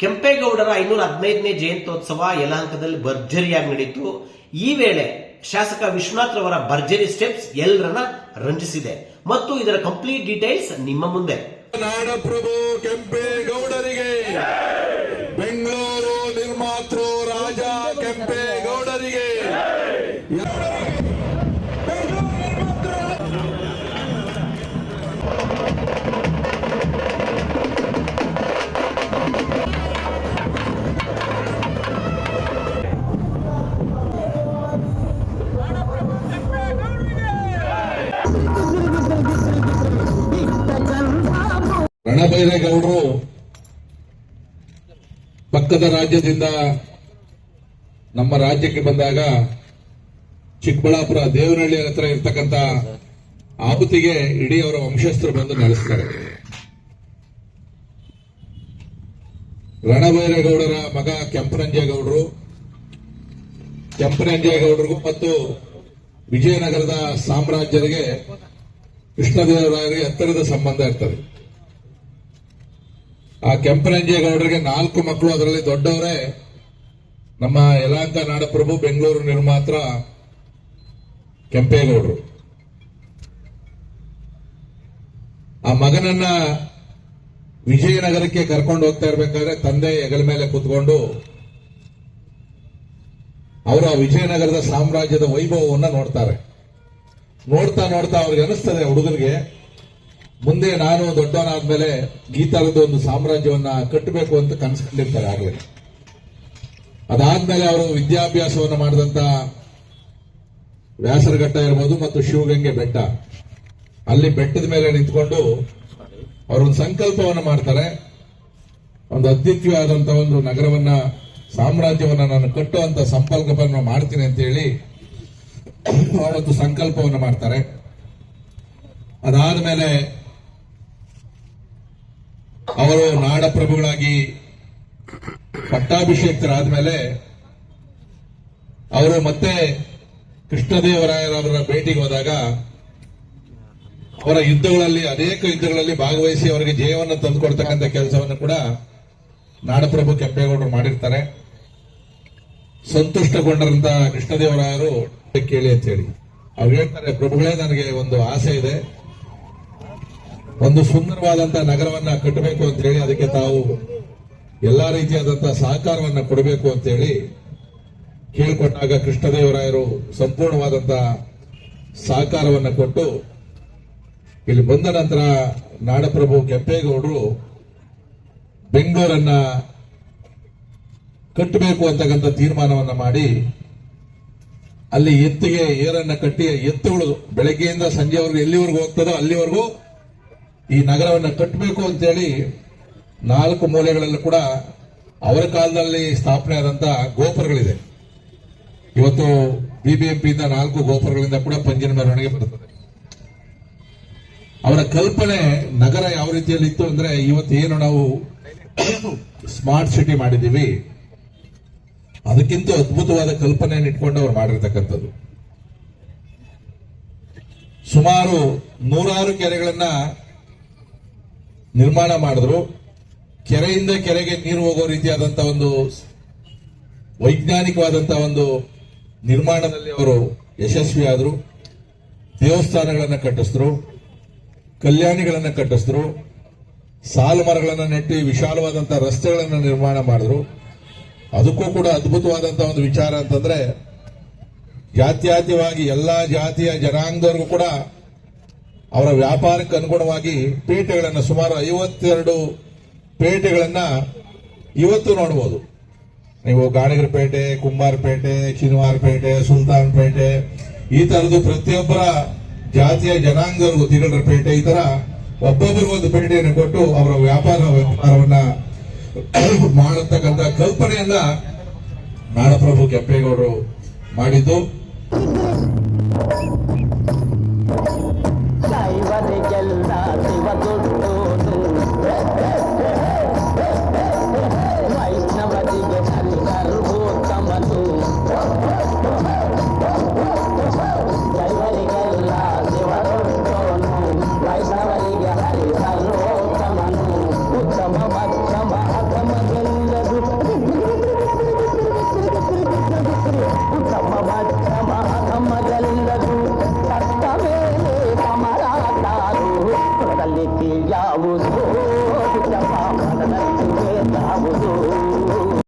ಕೆಂಪೇಗೌಡರ ಐನೂರ ಹದಿನೈದನೇ ಜಯಂತ್ಯೋತ್ಸವ ಯಲಹಂಕದಲ್ಲಿ ಭರ್ಜರಿಯಾಗಿ ನಡೀತು. ಈ ವೇಳೆ ಶಾಸಕ ವಿಶ್ವನಾಥ್ ರವರ ಭರ್ಜರಿ ಸ್ಟೆಪ್ಸ್ ಎಲ್ಲರನ್ನ ರಂಜಿಸಿದೆ. ಮತ್ತು ಇದರ ಕಂಪ್ಲೀಟ್ ಡೀಟೇಲ್ಸ್ ನಿಮ್ಮ ಮುಂದೆ. ನಾಡಪ್ರಭು ಕೆಂಪೇಗೌಡರಿಗೆ. ಬೆಂಗಳೂರು ನಿರ್ಮಾತೃ ರಾಜ ಕೆಂಪೇಗೌಡರಿಗೆ. ರಣಬೈರೇಗೌಡರು ಪಕ್ಕದ ರಾಜ್ಯದಿಂದ ನಮ್ಮ ರಾಜ್ಯಕ್ಕೆ ಬಂದಾಗ ಚಿಕ್ಕಬಳ್ಳಾಪುರ ದೇವನಹಳ್ಳಿ ಹತ್ರ ಇರ್ತಕ್ಕಂಥ ಆಹುತಿಗೆ ಇಡೀ ಅವರ ವಂಶಸ್ಥರು ಬಂದು ನಡೆಸ್ತಾರೆ ರಣಬೈರೇಗೌಡರ ಮಗ ಕೆಂಪರಂಜೇಗೌಡರು ಕೆಂಪರಂಜೇಗೌಡರಿಗೂ ಮತ್ತು ವಿಜಯನಗರದ ಸಾಮ್ರಾಜ್ಯರಿಗೆ ಕೃಷ್ಣದೇವರಾಯರಿಗೆ ಹತ್ತಿರದ ಸಂಬಂಧ ಇರ್ತದೆ. ಆ ಕೆಂಪರಂಜೇಗೌಡರಿಗೆ ನಾಲ್ಕು ಮಕ್ಕಳು, ಅದರಲ್ಲಿ ದೊಡ್ಡವರೇ ನಮ್ಮ ಯಲಹಂಕ ನಾಡಪ್ರಭು ಬೆಂಗಳೂರು ನಿರ್ಮಾತ್ರ ಕೆಂಪೇಗೌಡರು. ಆ ಮಗನನ್ನ ವಿಜಯನಗರಕ್ಕೆ ಕರ್ಕೊಂಡು ಹೋಗ್ತಾ ಇರ್ಬೇಕಾದ್ರೆ ತಂದೆ ಹೆಗಲ ಮೇಲೆ ಕೂತ್ಕೊಂಡು ಅವರು ಆ ವಿಜಯನಗರದ ಸಾಮ್ರಾಜ್ಯದ ವೈಭವವನ್ನ ನೋಡ್ತಾರೆ. ನೋಡ್ತಾ ನೋಡ್ತಾ ಅವ್ರಿಗೆ ಅನಿಸ್ತದೆ ಹುಡುಗರಿಗೆ ಮುಂದೆ ನಾನು ದೊಡ್ಡವನಾದ್ಮೇಲೆ ಈ ತರದ ಒಂದು ಸಾಮ್ರಾಜ್ಯವನ್ನ ಕಟ್ಟಬೇಕು ಅಂತ ಕನಸ್ಕೊಂಡಿರ್ತಾರೆ ಆಗಲೇ. ಅದಾದ್ಮೇಲೆ ಅವರು ವಿದ್ಯಾಭ್ಯಾಸವನ್ನು ಮಾಡಿದಂತ ವ್ಯಾಸರಘಟ್ಟ ಇರ್ಬೋದು ಮತ್ತು ಶಿವಗಂಗೆ ಬೆಟ್ಟ. ಅಲ್ಲಿ ಬೆಟ್ಟದ ಮೇಲೆ ನಿಂತ್ಕೊಂಡು ಅವರೊಂದು ಸಂಕಲ್ಪವನ್ನು ಮಾಡ್ತಾರೆ. ಒಂದು ಅದ್ವಿತೀಯವಾದಂತ ಒಂದು ನಗರವನ್ನ, ಸಾಮ್ರಾಜ್ಯವನ್ನ ನಾನು ಕಟ್ಟುವಂತ ಸಂಕಲ್ಪವನ್ನು ಮಾಡ್ತೀನಿ ಅಂತ ಹೇಳಿ ಅವರೊಂದು ಸಂಕಲ್ಪವನ್ನು ಮಾಡ್ತಾರೆ. ಅದಾದ ಮೇಲೆ ಅವರು ನಾಡಪ್ರಭುಗಳಾಗಿ ಪಟ್ಟಾಭಿಷೇಕ್ತರಾದ ಮೇಲೆ ಅವರು ಮತ್ತೆ ಕೃಷ್ಣದೇವರಾಯರವರ ಭೇಟಿಗೆ ಹೋದಾಗ ಅವರ ಯುದ್ಧಗಳಲ್ಲಿ, ಅನೇಕ ಯುದ್ಧಗಳಲ್ಲಿ ಭಾಗವಹಿಸಿ ಅವರಿಗೆ ಜಯವನ್ನು ತಂದುಕೊಡ್ತಕ್ಕಂಥ ಕೆಲಸವನ್ನು ಕೂಡ ನಾಡಪ್ರಭು ಕೆಂಪೇಗೌಡರು ಮಾಡಿರ್ತಾರೆ. ಸಂತುಷ್ಟಗೊಂಡಂತ ಕೃಷ್ಣದೇವರಾಯರು ಕೇಳಿ ಅಂತ ಹೇಳಿ. ಅವ್ರು ಹೇಳ್ತಾರೆ, ಪ್ರಭುಗಳೇ, ನನಗೆ ಒಂದು ಆಸೆ ಇದೆ. ಒಂದು ಸುಂದರವಾದಂತಹ ನಗರವನ್ನ ಕಟ್ಟಬೇಕು ಅಂತ ಹೇಳಿ ಅದಕ್ಕೆ ತಾವು ಎಲ್ಲಾ ರೀತಿಯಾದಂತಹ ಸಹಕಾರವನ್ನ ಕೊಡಬೇಕು ಅಂತ ಹೇಳಿ ಕೇಳಿಕೊಂಡಾಗ ಕೃಷ್ಣದೇವರಾಯರು ಸಂಪೂರ್ಣವಾದಂತಹ ಸಹಕಾರವನ್ನ ಕೊಟ್ಟು ಇಲ್ಲಿ ಬಂದ ನಂತರ ನಾಡಪ್ರಭು ಕೆಂಪೇಗೌಡರು ಬೆಂಗಳೂರನ್ನ ಕಟ್ಟಬೇಕು ಅಂತಕ್ಕಂಥ ತೀರ್ಮಾನವನ್ನ ಮಾಡಿ ಅಲ್ಲಿ ಎತ್ತಿಗೆ ಏರನ್ನ ಕಟ್ಟಿ ಎತ್ತುಗಳು ಬೆಳಗ್ಗೆಯಿಂದ ಸಂಜೆವರೆಗೂ ಎಲ್ಲಿವರೆಗೂ ಹೋಗ್ತದೋ ಅಲ್ಲಿವರೆಗೂ ಈ ನಗರವನ್ನು ಕಟ್ಟಬೇಕು ಅಂತೇಳಿ ನಾಲ್ಕು ಮೂಲೆಗಳಲ್ಲೂ ಕೂಡ ಅವರ ಕಾಲದಲ್ಲಿ ಸ್ಥಾಪನೆ ಆದಂತ ಗೋಪುರಗಳಿದೆ. ಇವತ್ತು ಬಿಬಿಎಂಪಿಯಿಂದ ನಾಲ್ಕು ಗೋಪುರಗಳಿಂದ ಕೂಡ ಪಂಜಿನ ಮೆರವಣಿಗೆ ಬರುತ್ತದೆ ಅವರ ಕಲ್ಪನೆ ನಗರ ಯಾವ ರೀತಿಯಲ್ಲಿ ಇತ್ತು ಅಂದ್ರೆ ಇವತ್ತು ಏನು ನಾವು ಸ್ಮಾರ್ಟ್ ಸಿಟಿ ಮಾಡಿದ್ದೀವಿ, ಅದಕ್ಕಿಂತ ಅದ್ಭುತವಾದ ಕಲ್ಪನೆಯನ್ನು ಇಟ್ಕೊಂಡು ಅವ್ರು ಮಾಡಿರ್ತಕ್ಕಂಥದ್ದು. ಸುಮಾರು ನೂರಾರು ಕೆರೆಗಳನ್ನ ನಿರ್ಮಾಣ ಮಾಡಿದ್ರು. ಕೆರೆಯಿಂದ ಕೆರೆಗೆ ನೀರು ಹೋಗೋ ರೀತಿಯಾದಂತ ಒಂದು ವೈಜ್ಞಾನಿಕವಾದಂತಹ ಒಂದು ನಿರ್ಮಾಣದಲ್ಲಿ ಅವರು ಯಶಸ್ವಿಯಾದರು. ದೇವಸ್ಥಾನಗಳನ್ನು ಕಟ್ಟಿಸಿದ್ರು, ಕಲ್ಯಾಣಿಗಳನ್ನು ಕಟ್ಟಿಸಿದ್ರು ಸಾಲು ಮರಗಳನ್ನು ನೆಟ್ಟಿ ವಿಶಾಲವಾದಂತಹ ರಸ್ತೆಗಳನ್ನು ನಿರ್ಮಾಣ ಮಾಡಿದ್ರು. ಅದಕ್ಕೂ ಕೂಡ ಅದ್ಭುತವಾದಂತಹ ಒಂದು ವಿಚಾರ ಅಂತಂದ್ರೆ, ಜಾತ್ಯಾತೀತವಾಗಿ ಎಲ್ಲಾ ಜಾತಿಯ ಜನಾಂಗದವರಿಗೂ ಕೂಡ ಅವರ ವ್ಯಾಪಾರಕ್ಕೆ ಅನುಗುಣವಾಗಿ ಪೇಟೆಗಳನ್ನು ಸುಮಾರು ಐವತ್ತೆರಡು ಪೇಟೆಗಳನ್ನ ಇವತ್ತು ನೋಡಬಹುದು ನೀವು ಗಾಣಿಗರ ಪೇಟೆ, ಕುಂಬಾರ ಪೇಟೆ ಶನಿವಾರ ಪೇಟೆ, ಸುಲ್ತಾನ್ ಪೇಟೆ, ಈ ತರದ್ದು ಪ್ರತಿಯೊಬ್ಬರ ಜಾತಿಯ ಜನಾಂಗರು ತಿರುಗರ ಪೇಟೆ, ಈ ತರ ಒಬ್ಬೊಬ್ಬರು ಒಂದು ಪೇಟೆಯನ್ನು ಕೊಟ್ಟು ಅವರ ವ್ಯಾಪಾರ ವ್ಯವಹಾರವನ್ನ ಮಾಡತಕ್ಕಂತ ಕಲ್ಪನೆಯನ್ನ ನಾಡಪ್ರಭು ಕೆಂಪೇಗೌಡರು ಮಾಡಿದ್ದು.